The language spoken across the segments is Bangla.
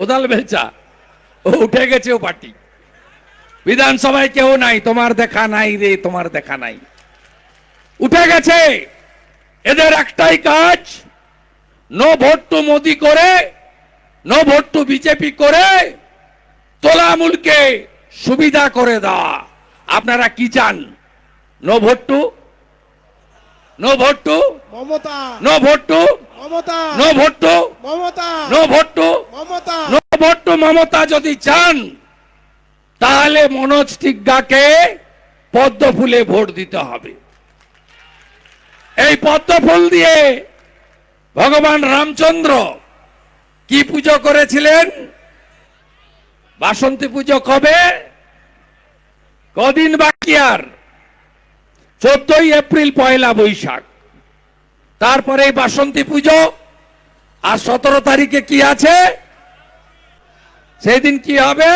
কোদাল বেলচা। ও উঠে গেছে ও পার্টি। বিধানসভায় কেউ নাই, তোমার দেখা নাই রে, তোমার দেখা নাই। উঠে গেছে। এদের একটাই কাজ, নো ভোট টু মোদি করে, নো ভোট টু বিজেপি করে, তোলামূলকে সুবিধা করে দেওয়া। আপনারা কি চান? No vote to no vote to Mamata. No vote to Mamata. No vote to Mamata. No vote to Mamata. No vote to Mamata যদি চান তাহলে মনোজ টিগ্গাকে পদ্ম ফুলে ভোট দিতে হবে। এই পদ্ম ফুল দিয়ে ভগবান রামচন্দ্র কি পুজো করেছিলেন? বাসন্তী পুজো কবে? কদিন বাকি আর? চোদ্দই এপ্রিল পয়লা বৈশাখ। তারপরে বাসন্তী পুজো। আর সতেরো তারিখে কি আছে? সেই দিন কি হবে?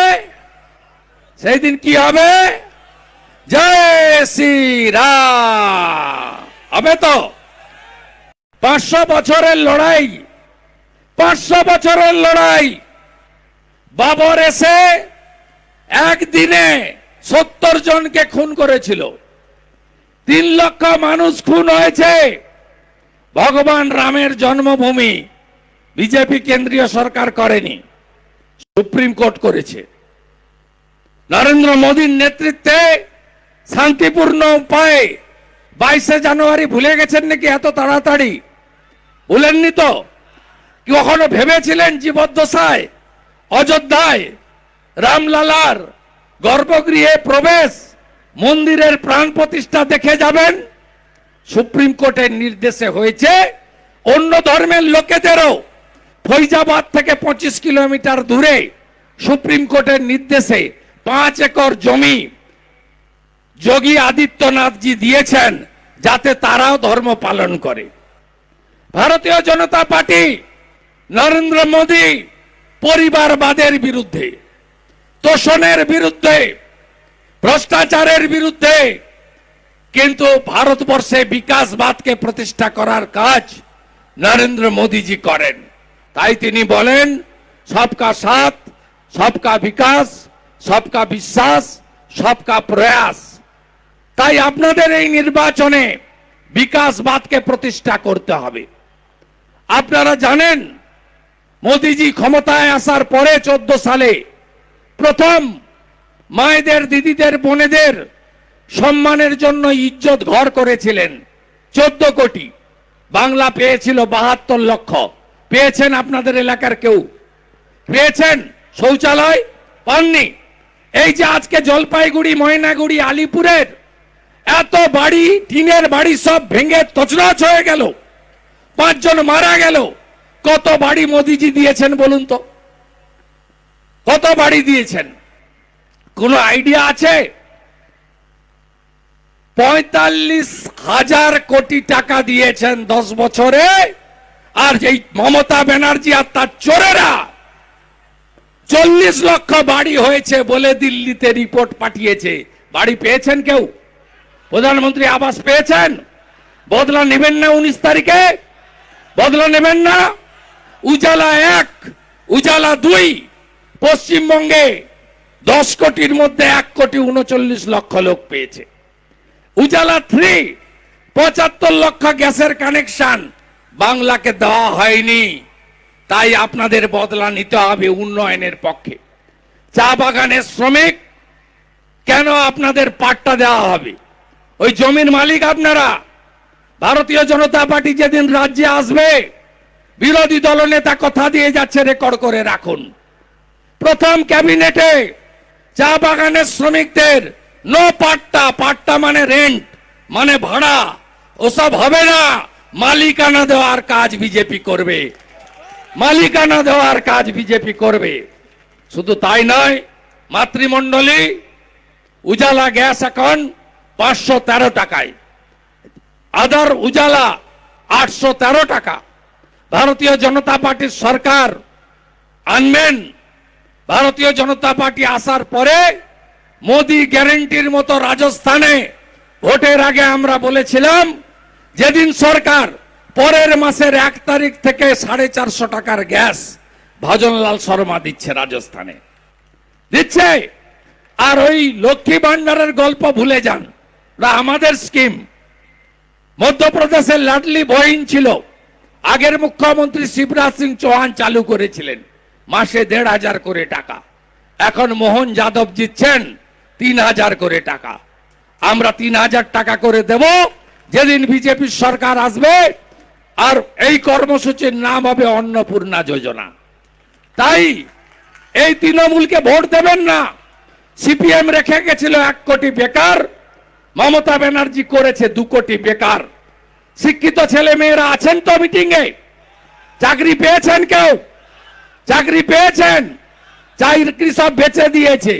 সেই দিন কি হবে? জয় হবে তো? পাঁচশো বছরের লড়াই। পাঁচশো বছরের লড়াই। বাবর এসে একদিনে সত্তর জনকে খুন করেছিল। তিন লক্ষ মানুষ খুন হয়েছে। ভগবান রামের জন্মভূমি বিজেপি কেন্দ্রীয় সরকার করেনি, সুপ্রিম কোর্ট করেছে। নরেন্দ্র মোদীর নেতৃত্বে শান্তিপূর্ণ উপায়ে বাইশে জানুয়ারি ভুলে গেছেন নাকি এত তাড়াতাড়ি? ভুলেননি তো? কখনো ভেবেছিলেন জীবদ্দশায়, অযোধ্যায় রামলালার গর্ভগৃহে প্রবেশ? মন্দিরের প্রাণ প্রতিষ্ঠা দেখে যাবেন। সুপ্রিম কোর্টের নির্দেশে হয়েছে, অন্য ধর্মের লোকেদেরও ফৈজাবাদ থেকে পঁচিশ কিলোমিটার দূরে সুপ্রিম কোর্টের নির্দেশে পাঁচ একর জমি যোগী আদিত্যনাথজি দিয়েছেন যাতে তারাও ধর্ম পালন করে। ভারতীয় জনতা পার্টি নরেন্দ্র মোদী পরিবারবাদের বিরুদ্ধে, তোষণের বিরুদ্ধে ভ্রষ্টাচারের বিরুদ্ধে কিন্তু ভারতবর্ষে বিকাশবাদকে প্রতিষ্ঠা করার কাজ নরেন্দ্র মোদীজি করেন। তাই তিনি বলেন, সবকা সাথ, সবকা বিকাশ, সবকা বিশ্বাস, সবকা প্রয়াস। তাই আপনাদের এই নির্বাচনে বিকাশবাদকে প্রতিষ্ঠা করতে হবে। আপনারা জানেন, মোদিজি ক্ষমতায় আসার পরে চোদ্দ সালে প্রথম মায়েদের, দিদিদের, বোনেদের সম্মানের জন্য ইজ্জত ঘর করেছিলেন চোদ্দ কোটি। বাংলা পেয়েছিল বাহাত্তর লক্ষ। পেয়েছেন আপনাদের এলাকার কেউ? পেয়েছেন? শৌচালয়? পাননি। এই যে আজকে জলপাইগুড়ি, ময়নাগুড়ি, আলিপুরের এত বাড়ি, টিনের বাড়ি সব ভেঙে তছনছ হয়ে গেল। পাঁচজন মারা গেল। কত বাড়ি মোদিজি দিয়েছেন বলুন তো? কত বাড়ি দিয়েছেন? কোনো আইডিয়া আছে? পঁয়তাল্লিশ হাজার কোটি টাকা দিয়েছেন দশ বছরে, আর এই মমতা ব্যানার্জি আর তার চোরেরা চল্লিশ লক্ষ বাড়ি হয়েছে বলে দিল্লিতে রিপোর্ট পাঠিয়েছে। বাড়ি পেয়েছেন কেউ? প্রধানমন্ত্রী আবাস পেয়েছেন? বদলা নেবেন না উনিশ তারিখে? বদলা নেবেন না? উজালা এক, উজালা দুই, পশ্চিমবঙ্গে দশ কোটির মধ্যে এক কোটি উনচল্লিশ লক্ষ লোক পেয়েছে। উজালা থ্রি পঁচাত্তর লক্ষ গ্যাসের কানেকশন বাংলাকে দেওয়া হয়নি। তাই আপনাদের বদলা নিতে হবে উন্নয়নের পক্ষে। চা বাগানের শ্রমিক, কেন আপনাদের পাট্টা দেওয়া হবে? ওই জমির মালিক আপনারা। ভারতীয় জনতা পার্টি যেদিন রাজ্যে আসবে, বিরোধী দলনেতা কথা দিয়ে যাচ্ছে রেকর্ড করে রাখুন। প্রথম ক্যাবিনেটে চা বাগানের শ্রমিকদের নো পাট্টা পাট্টা মানে রেন্ট মানে ভাড়া। ওসব হবে না। মালিকানা দেওয়ার কাজ বিজেপি করবে। মালিকানা দেওয়ার কাজ বিজেপি করবে। শুধু তাই নয়, মাতৃমণ্ডলী, উজালা গ্যাস এখন পাঁচশো তেরো টাকায়। আদার উজালা আটশো তেরো টাকা। ভারতীয় জনতা পার্টির সরকার আনবেন ভারতীয় জনতা পার্টি আসার পরে মোদি গ্যারেন্টির মতো রাজস্থানে ভোটের আগে আমরা বলেছিলাম, যেদিন সরকার পরের মাসের এক তারিখ থেকে সাড়ে চারশো টাকার গ্যাস ভজনলাল শর্মা দিচ্ছে রাজস্থানে। দিচ্ছে। আর ওই লক্ষ্মী ভান্ডারের গল্প ভুলে যান। আমাদের স্কিম। মধ্যপ্রদেশের লাডলি বহিন ছিল। আগের মুখ্যমন্ত্রী শিবরাজ সিং চৌহান চালু করেছিলেন। মাসে দেড় হাজার করে টাকা। এখন মোহন যাদব জিতছেন তিন হাজার করে টাকা। আমরা তিন হাজার টাকা করে দেব, যেদিন বিজেপির সরকার আসবে, আর এই কর্মসূচির নাম হবে অন্নপূর্ণা যোজনা। তাই এই তৃণমূলকে ভোট দেবেন না। সিপিএম রেখে গেছিল এক কোটি বেকার, মমতা ব্যানার্জি করেছে দু কোটি বেকার। শিক্ষিত ছেলে মেয়েরা আছেন তো মিটিং এ চাকরি পেয়েছেন কেউ? চাকরি পেয়েছেন চাকরি সব বেচে দিয়েছে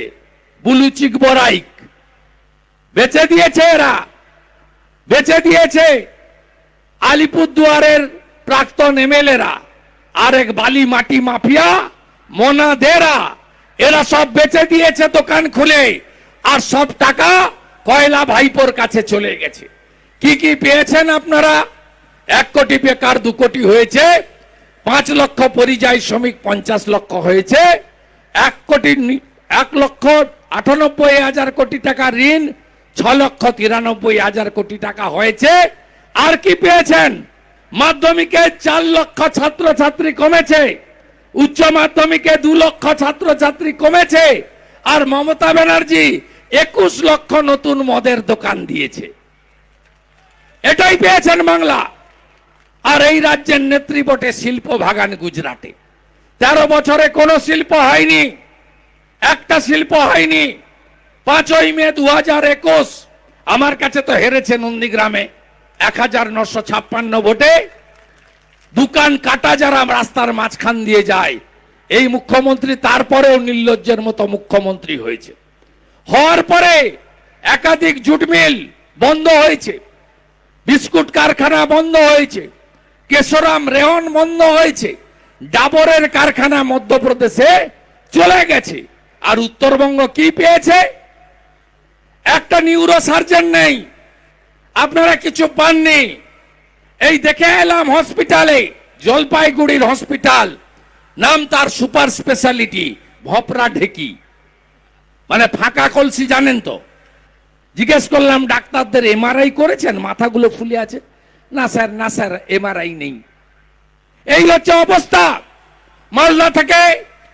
বুলু চিক বরাইক। বেচে দিয়েছে এরা, বেচে দিয়েছে আলিপুরদুয়ারের প্রাক্তন এমএলএরা আর এক বালি মাটি মাফিয়া মোনা দেরা এরা সব বেচে দিয়েছে দোকান খুলে, আর সব টাকা কয়লা ভাইপোর কাছে চলে গেছে। কি কি পেয়েছেন আপনারা? এক কোটি বেকার, দু কোটি হয়েছে পাঁচ লক্ষ পরিযায়ী শ্রমিক পঞ্চাশ লক্ষ হয়েছে। এক কোটি এক লক্ষ আটানব্বই হাজার কোটি টাকা ঋণ, ছ লক্ষ তিরানব্বই হাজার কোটি টাকা হয়েছে। আর কি পেয়েছেন? মাধ্যমিকে চার লক্ষ ছাত্রছাত্রী কমেছে। উচ্চ মাধ্যমিকে দু লক্ষ ছাত্রছাত্রী কমেছে। আর মমতা ব্যানার্জি একুশ লক্ষ নতুন মদের দোকান দিয়েছে। এটাই পেয়েছেন বাংলা। আর এই রাজ্যের নেত্রী বটে শিল্প ভাগান গুজরাটে। তেরো বছরে কোনো শিল্প হয়নি, একটা শিল্প হয়নি। পাঁচই মে দু হাজার একুশ, আমার কাছে তো হেরেছে নন্দীগ্রামে এক হাজার নশো ছাপ্পান্ন ভোটে। দোকান কাটা যারা রাস্তার মাঝখান দিয়ে যায়, এই মুখ্যমন্ত্রী তারপরেও নির্লজ্জের মতো মুখ্যমন্ত্রী হয়েছে। হওয়ার পরে একাধিক জুট মিল বন্ধ হয়েছে, বিস্কুট কারখানা বন্ধ হয়েছে কেশরাম রেহন বন্ধ হয়েছে। ডাবরের কারখানা মধ্যপ্রদেশে চলে গেছে। আর উত্তরবঙ্গ কি পেয়েছে? একটা নিউরো সার্জন নেই। আপনারা কিছু পাননি। এই দেখে এলাম হসপিটালে জলপাইগুড়ির হসপিটাল নাম তার সুপার স্পেশালিটি ভপরা ঢেকি। মানে ফাঁকা কলসি জানেন তো? জিজ্ঞেস করলাম, ডাক্তারদের এমআরআই করেছেন? মাথাগুলো ফুলে আছে? না স্যার না স্যার এমআরআই নেই। এই হচ্ছে অবস্থা। মালদা থেকে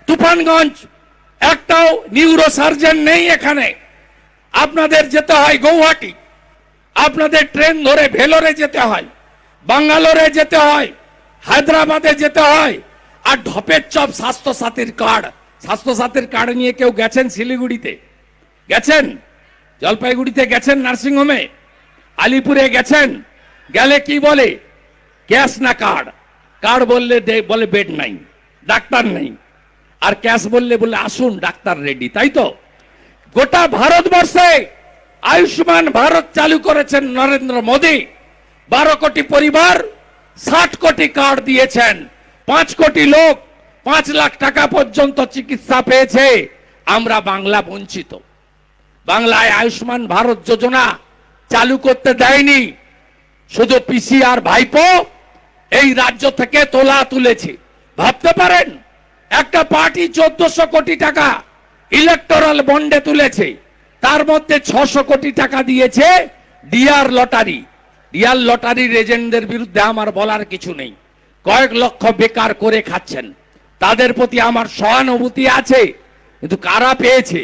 তুফানগঞ্জ, একটাও নিউরো সার্জন নেই এখানে। আপনাদের যেতে হয় গৌহাটি। আপনাদের ট্রেন ধরে ভেলোরে যেতে হয়, বাঙ্গালোরে যেতে হয়, হায়দ্রাবাদে যেতে হয়, আর ঢপের চপ স্বাস্থ্য সাথীর কার্ড। স্বাস্থ্য সাথীর কার্ড নিয়ে কেউ গেছেন শিলিগুড়িতে? গেছেন? জলপাইগুড়িতে গেছেন নার্সিংহোমে? আলিপুরে গেছেন? গেলে কি বলে? ক্যাশ না কার্ড? কার্ড বললে বলে বেড নাই, ডাক্তার নেই। আর ক্যাশ বললে বলে আসুন, ডাক্তার রেডি, তাই তো? গোটা ভারতবর্ষে আয়ুষ্মান ভারত চালু করেছেন নরেন্দ্র মোদী। বারো কোটি পরিবার ষাট কোটি কার্ড দিয়েছেন। পাঁচ কোটি লোক পাঁচ লাখ টাকা পর্যন্ত চিকিৎসা পেয়েছে। আমরা বাংলা বঞ্চিত। বাংলায় আয়ুষ্মান ভারত যোজনা চালু করতে দেয়নি। শুধু পিসি আর ভাইপো এই রাজ্য থেকে তোলা তুলেছে। ভাবতে পারেন? একটা পার্টি চোদ্দশো কোটি টাকা ইলেকটোরাল বন্ডে তুলেছে। তার মধ্যে ছশো কোটি টাকা দিয়েছে ডিআর লটারি। ডিআর লটারির এজেন্টদের বিরুদ্ধে আমার বলার কিছু নেই। কয়েক লক্ষ বেকার করে খাচ্ছেন। তাদের প্রতি আমার সহানুভূতি আছে, কিন্তু কারা পেয়েছে?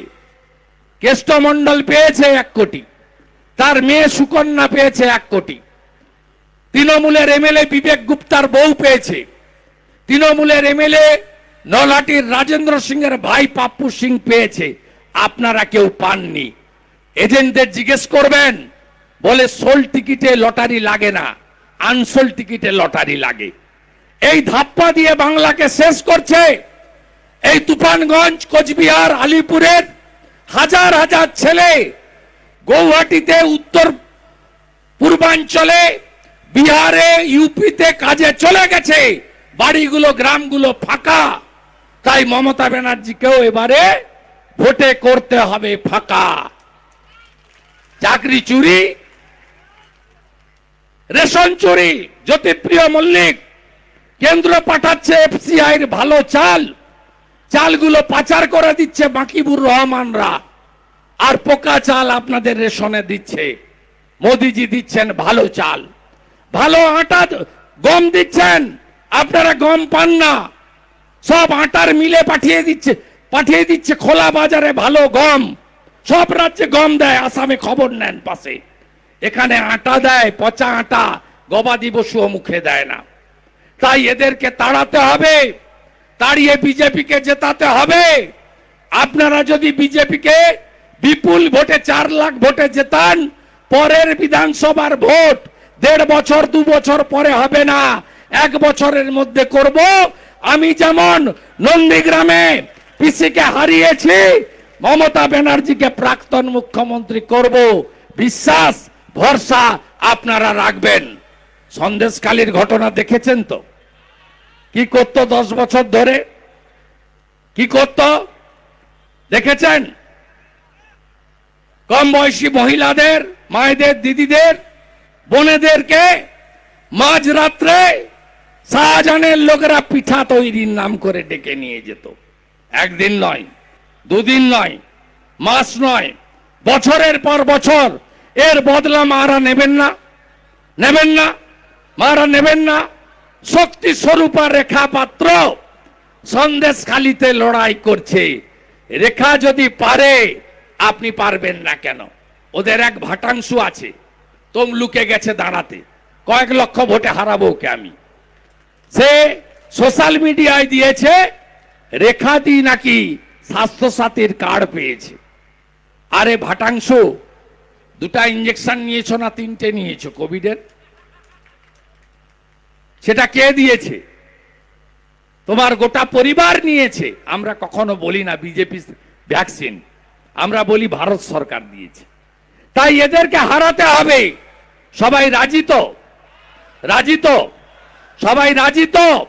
কেষ্টমন্ডল পেয়েছে এক কোটি। তার মেয়ে সুকন্যা পেয়েছে এক কোটি। তৃণমূলের এমএলএ বিবেক গুপ্তার বউ পেয়েছে। তৃণমূলের এমএলএ নলহাটির রাজেন্দ্র সিং এর ভাই পাপ্পু সিং পেয়েছে। আপনারা কেউ পাননি। এজেন্টদের জিজ্ঞেস করবেন, বলে সোল টিকিটে লটারি লাগে না, আনসোল টিকিটে লটারি লাগে। এই ধাপ্পা দিয়ে বাংলাকে শেষ করছে এই তুফানগঞ্জ, কোচবিহার, আলিপুরের হাজার হাজার ছেলে। গৌহাটিতে উত্তর পূর্বাঞ্চলে বিহারে ইউপিতে কাজে চলে গেছে। বাড়িগুলো, গ্রামগুলো ফাঁকা। তাই মমতা ব্যানার্জিকেও এবারে ভোটে করতে হবে ফাঁকা। চাকরি চুরি, রেশন চুরি, জ্যোতিপ্রিয় মল্লিক, কেন্দ্র পাঠাচ্ছে এফসিআই এর ভালো চাল। চালগুলো পাচার করে দিচ্ছে বাকিবুর রহমানরা। আর পোকা চাল আপনাদের রেশনে দিচ্ছে। মোদিজি দিচ্ছেন ভালো চাল। ভালো আটা গম দিচ্ছেন, আপনারা গম পান না। সব আটার মিলে পাঠিয়ে দিচ্ছে পাঠিয়ে দিচ্ছে খোলা বাজারে ভালো গম। সব রাজ্যে গম দেয়, আসামে খবর নেন পাশে। এখানে আটা দেয়, পচা আটা গবাদি পশুও মুখে দেয় না। তাই এদেরকে তাড়াতে হবে, তাড়িয়ে বিজেপিকে জেতাতে হবে। আপনারা যদি বিজেপিকে বিপুল ভোটে চার লাখ ভোটে জেতান, পরের বিধানসভার ভোট দেড় বছর, দু বছর পরে হবে না। এক বছরের মধ্যে করব। আমি যেমন নন্দীগ্রামে পিসিকে হারিয়েছি, মমতা ব্যানার্জিকে প্রাক্তন মুখ্যমন্ত্রী করব। বিশ্বাস, ভরসা আপনারা রাখবেন। সন্দেশকালীর ঘটনা দেখেছেন তো? কি করত দশ বছর ধরে? কি করত? দেখেছেন? কম বয়সী মহিলাদের, মায়েদের, দিদিদের বোনেদেরকে মাঝ রাত্রে শাহজাহানের লোকেরা পিঠা তৈরির নাম করে ডেকে নিয়ে যেত। একদিন নয়, দুদিন নয়, মাস নয়, বছরের পর বছর এর বদলা মারা নেবেন না নেবেন না, মারা নেবেন না। শক্তি স্বরূপা রেখা পাত্র সন্দেশ খালিতে লড়াই করছে। রেখা যদি পারে, আপনি পারবেন না কেন? ওদের এক ভাটাংশু আছে। তমলুকে গেছে দাঁড়াতে। কয়েক লক্ষ ভোটে হারাবো ওকে আমি। সে সোশ্যাল মিডিয়ায় দিয়েছে রেখাদি নাকি স্বাস্থ্য সাথীর কার্ড পেয়েছে। আরে ভাটাংশু, দুটা ইঞ্জেকশন নিয়েছো না তিনটে নিয়েছো কোভিডের? সেটা কে দিয়েছে? তোমার গোটা পরিবার নিয়েছে। আমরা কখনো বলি না বিজেপি ভ্যাকসিন। আমরা বলি ভারত সরকার দিয়েছে। তাই এদেরকে হারাতে হবে। সবাই রাজি তো? রাজি তো? সবাই রাজি তো?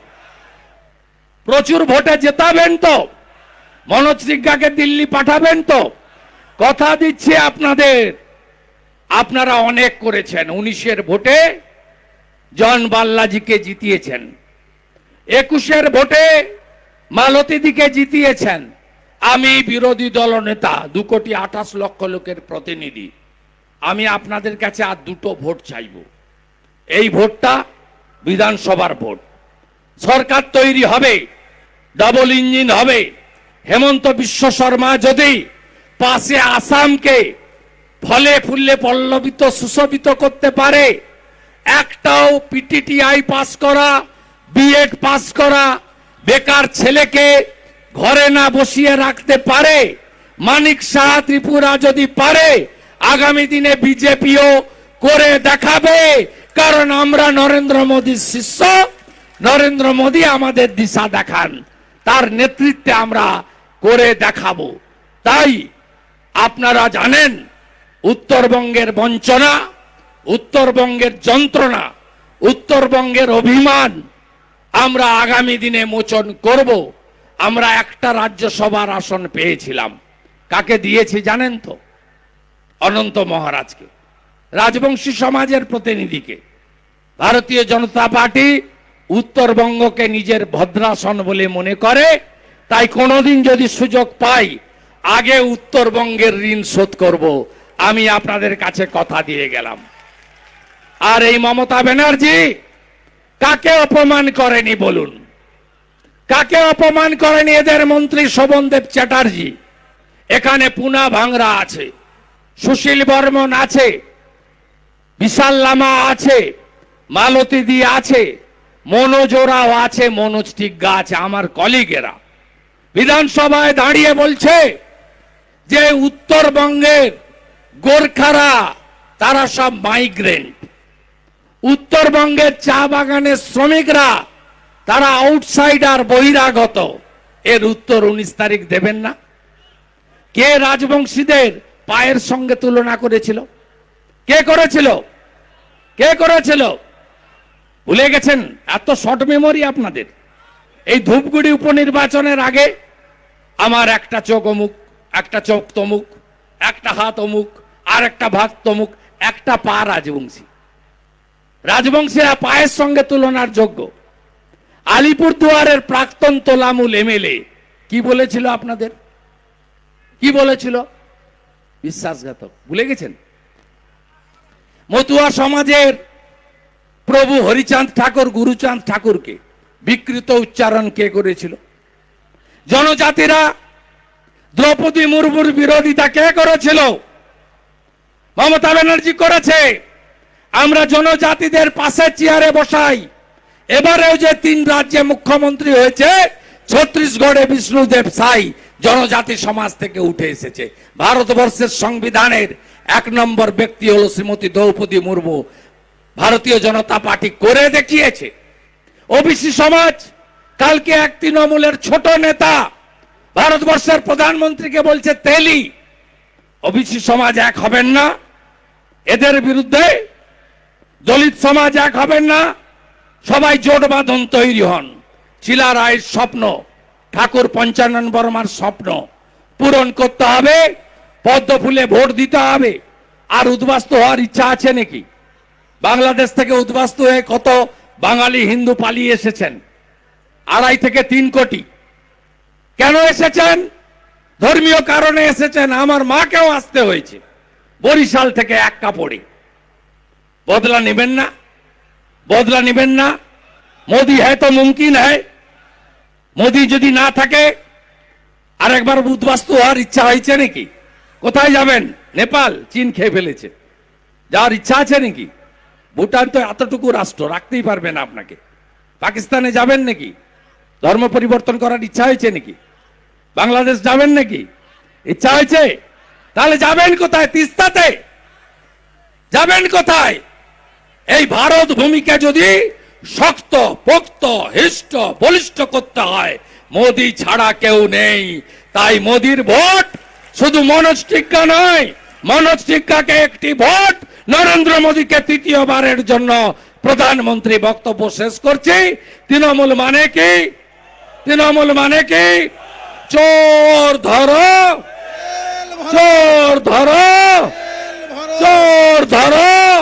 প্রচুর ভোটে জেতাবেন তো? মনোজ সিংহাকে দিল্লি পাঠাবেন তো? কথা দিচ্ছি আপনাদের। আপনারা অনেক করেছেন। উনিশের ভোটে জন বাল্লাজিকে জিতিয়েছেন। একুশের ভোটে মালতীদিকে জিতিয়েছেন। আমি বিরোধী দল নেতা দু কোটি আঠাশ লক্ষ লোকের প্রতিনিধি। আমি আপনাদের কাছে আর দুটো ভোট চাইব। এই ভোটটা বিধানসভার ভোট। সরকার তৈরি হবে, ডাবল ইঞ্জিন হবে। হেমন্ত বিশ্ব শর্মা যদি পাশে আসামকে ফলে ফুললে পল্লবিত, সুশোভিত করতে পারে, একটাও পিটিটিআই পাস করা, বিএড পাস করা, বেকার ছেলেকে ঘরে না বসিয়ে রাখতে পারে, মানিক শাহ ত্রিপুরা যদি পারে আগামী দিনে বিজেপিও করে দেখাবে। কারণ আমরা নরেন্দ্র মোদীর শিষ্য। নরেন্দ্র মোদী আমাদের দিশা দেখান। তার নেতৃত্বে আমরা করে দেখাবো। তাই আপনারা জানেন, উত্তরবঙ্গের বঞ্চনা, উত্তরবঙ্গের যন্ত্রণা, উত্তরবঙ্গের অভিমান আমরা আগামী দিনে মোচন করব। আমরা একটা রাজ্যসভার আসন পেয়েছিলাম। কাকে দিয়েছি জানেন তো? অনন্ত মহারাজকে, রাজবংশী সমাজের প্রতিনিধিকে, ভারতীয় জনতা পার্টি উত্তরবঙ্গকে নিজের ভদ্রাসন বলে মনে করে, তাই কোনোদিন যদি সুযোগ পাই, আগে উত্তরবঙ্গের ঋণ শোধ করব। আমি আপনাদের কাছে কথা দিয়ে গেলাম। আর এই মমতা ব্যানার্জি, কাকে অপমান করেনি বলুন? কাকে অপমান করেনি এদের মন্ত্রী শোভনদেব চ্যাটার্জি? এখানে পুনা ভাংরা আছে। সুশীল বর্মন আছে, বিশাল লামা আছে, মালতী দি আছে, মনোজোরাও আছে, মনোজ টিগ্গা আছে, আমার কলিগেরা। বিধানসভায় দাঁড়িয়ে বলছে যে উত্তরবঙ্গের গোর্খারা, তারা সব মাইগ্রেন্ট উত্তরবঙ্গের চা বাগানের শ্রমিকরা, তারা আউটসাইডার বহিরাগত। এর উত্তর উনিশ তারিখ দেবেন না। কে রাজবংশীদের পায়ের সঙ্গে তুলনা করেছিল। কে করেছিল? কে করেছিল? ভুলে গেছেন, এত শর্ট মেমোরি আপনাদের। এই ধূপগুড়ি উপনির্বাচনের আগে আমার একটা চোখ অমুক, একটা চোখ তমুক, একটা হাত অমুক, আর একটা ভাত তমুক, একটা পা রাজবংশী। রাজবংশীরা পায়ের সঙ্গে তুলনার যোগ্য। আলিপুরদুয়ারের প্রাক্তন তোলামুল এমএলএ কি বলেছিল আপনাদের? কি বলেছিল? বিশ্বাসঘাতক। ভুলে গেছেন? মতুয়া সমাজের প্রভু হরিচাঁদ ঠাকুর, গুরুচাঁদ ঠাকুরকে বিকৃত উচ্চারণ কে করেছিল? জনজাতিরা দ্রৌপদী মুর্মুর বিরোধিতা কে করেছিল? মমতা ব্যানার্জি করেছে। আমরা জনজাতিদের পাশে চেয়ারে বসাই। এবারেও যে তিন রাজ্যে মুখ্যমন্ত্রী হয়েছে, ছত্তিশগড়ে বিষ্ণুদেব সাই। জনজাতি সমাজ থেকে উঠে এসেছে। ভারতবর্ষের সংবিধানের এক নম্বর ব্যক্তি হল শ্রীমতী দ্রৌপদী মুর্মু। ভারতীয় জনতা পার্টি করে দেখিয়েছে। ওবিসি সমাজ কালকে এক তৃণমূলের ছোট নেতা ভারতবর্ষের প্রধানমন্ত্রীকে বলছে, তেলি, ওবিসি সমাজ এক হবেন না। এদের বিরুদ্ধে দলিত সমাজ এক হবেন না। সবাই জোট বাঁধন তৈরি হন। চিলা রায়ের স্বপ্ন ঠাকুর পঞ্চানন বর্মার স্বপ্ন। পূরণ করতে হবে, পদ্ম ফুলে ভোট দিতে হবে। আর উদ্বাস্ত হওয়ার ইচ্ছা আছে নাকি? বাংলাদেশ থেকে উদ্বাস্ত হয়ে কত বাঙালি হিন্দু পালিয়ে এসেছেন? আড়াই থেকে তিন কোটি। কেন এসেছেন? ধর্মীয় কারণে এসেছেন, আমার মাকেও আসতে হয়েছে। বরিশাল থেকে এক কাপড়ে বদলা নেবেন না, বদলা নেবেন না। মোদি হ্যাঁ তো মুমকিন হ্যাঁ মোদি যদি না থাকে, আরেকবার উদ্বাস্তু হওয়ার ইচ্ছা হয়েছে নাকি? কোথায় যাবেন? নেপাল, চীন খেয়ে ফেলেছে। যাওয়ার ইচ্ছা আছে নাকি? ভুটান তো এতটুকু রাষ্ট্র, রাখতেই পারবে না আপনাকে। পাকিস্তানে যাবেন নাকি? ধর্ম পরিবর্তন করার ইচ্ছা হয়েছে নাকি? বাংলাদেশ যাবেন নাকি? ইচ্ছা হয়েছে? তাহলে যাবেন কোথায়? তিস্তাতে। যাবেন কোথায়? এই ভারত ভূমিকে যদি শক্ত পোক্ত হিষ্ট বলিষ্ঠ করতে হয়। মোদি ছাড়া কেউ নেই। তাই মোদির ভোট শুধু মনোজ টিক্কা নয়। মনোজ টিকাকে একটি ভোট নরেন্দ্র মোদীকে তৃতীয়বারের জন্য প্রধানমন্ত্রী বক্তব্য শেষ করছি। তৃণমূল মানে কি? তৃণমূল মানে কি? চোর ধর। চোর ধর। চোর ধরো।